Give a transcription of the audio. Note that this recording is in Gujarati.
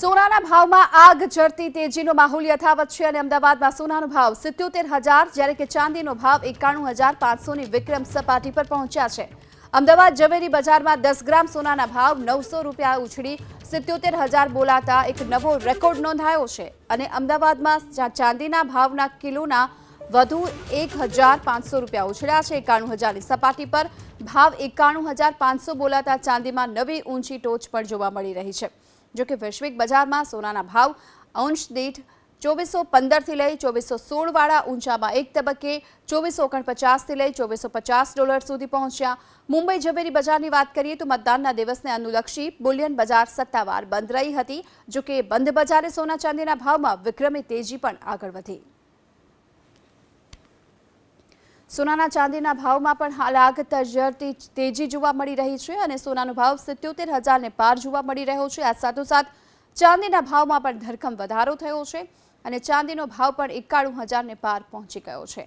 સોનાના ભાવમાં આગ ચડતી તેજીનો માહોલ યથાવત છે અને અમદાવાદમાં સોનાનો ભાવ સિત્યોતેર હજાર, જ્યારે કે ચાંદીનો ભાવ એકાણું હજાર પાંચસોની વિક્રમ સપાટી પર પહોંચ્યા છે. અમદાવાદ ઝવેરી બજારમાં દસ ગ્રામ સોનાના ભાવ નવસો રૂપિયા ઉછળી સિત્યોતેર હજાર બોલાતા એક નવો રેકોર્ડ નોંધાયો છે અને અમદાવાદમાં ચાંદીના ભાવના કિલોના વધુ એક હજાર પાંચસો રૂપિયા ઉછળ્યા છે. એકાણું હજારની સપાટી પર ભાવ એકાણું હજાર પાંચસો બોલાતા ચાંદીમાં નવી ઊંચી ટોચ પણ જોવા મળી રહી છે. જોકે વૈશ્વિક બજારમાં સોનાના ભાવ અંશ દીઠ ચોવીસો પંદરથી લઈ ચોવીસો સોળવાળા ઊંચામાં એક તબક્કે ચોવીસો ઓગણપચાસથી લઈ ચોવીસો પચાસ ડોલર સુધી પહોંચ્યા. મુંબઈ ઝવેરી બજારની વાત કરીએ તો મતદાનના દિવસને અનુલક્ષી બુલિયન બજાર સત્તાવાર બંધ રહી હતી જોકે બંધ બજારે સોના ચાંદીના ભાવમાં વિક્રમી તેજી પણ આગળ વધી. સોનાના ચાંદીના ભાવમાં પણ હાલ આગ તજરતી તેજી જોવા મળી રહી છે અને સોનાનો ભાવ સિત્યોતેર હજારને પાર જોવા મળી રહ્યો છે. આ સાથોસાથ ચાંદીના ભાવમાં પણ ધરખમ વધારો થયો છે અને ચાંદીનો ભાવ પણ એકાણું હજારને પાર પહોંચી ગયો છે.